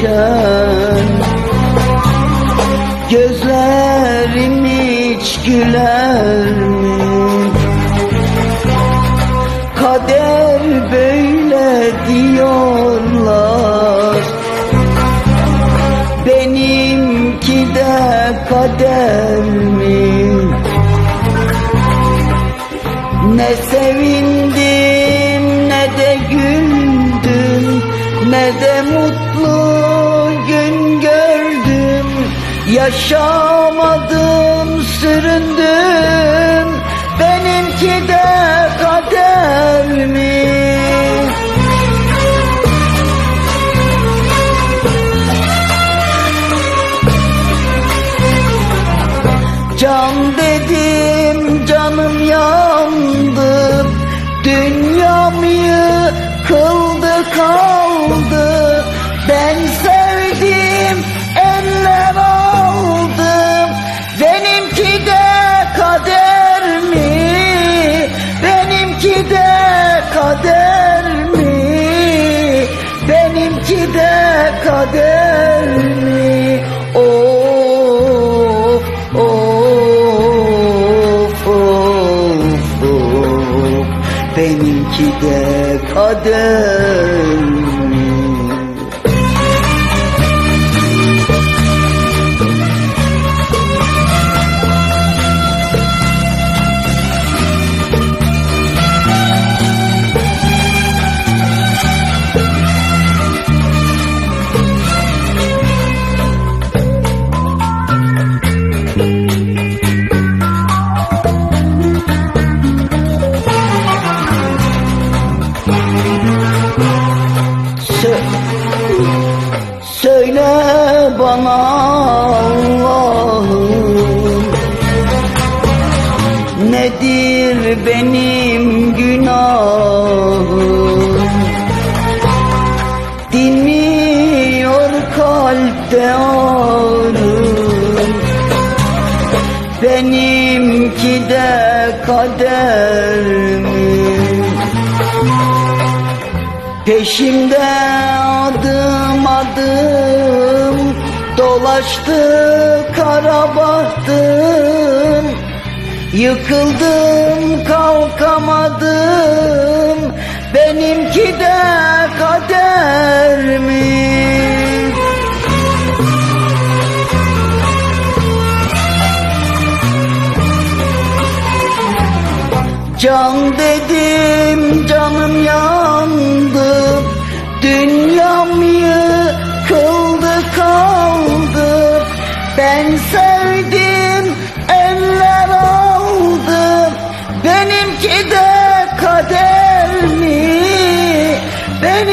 gülerken Gözlerim hiç güler mi? Kader böyle diyorlar Benimki de kader mi? Ne sevindim ne de güldüm ne de mutlu Yaşamadım süründüm Benimki de kader mi? Kader mi? Of of of of Benimki de kader mi? Bana Allah'ım. Nedir benim günahım? Dinmiyor kalpte ağrım. Benimki de kader? Peşimde adım adım dolaştı kara bahtım Yıkıldım kalkamadım benimki de kader mi? Can dedim canım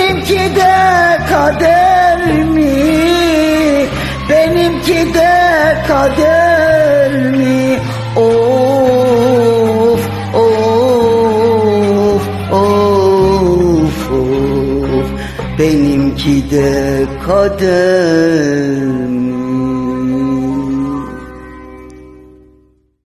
Benimki de kader mi? Benimki de kader mi? Of of of of Benimki de kader mi?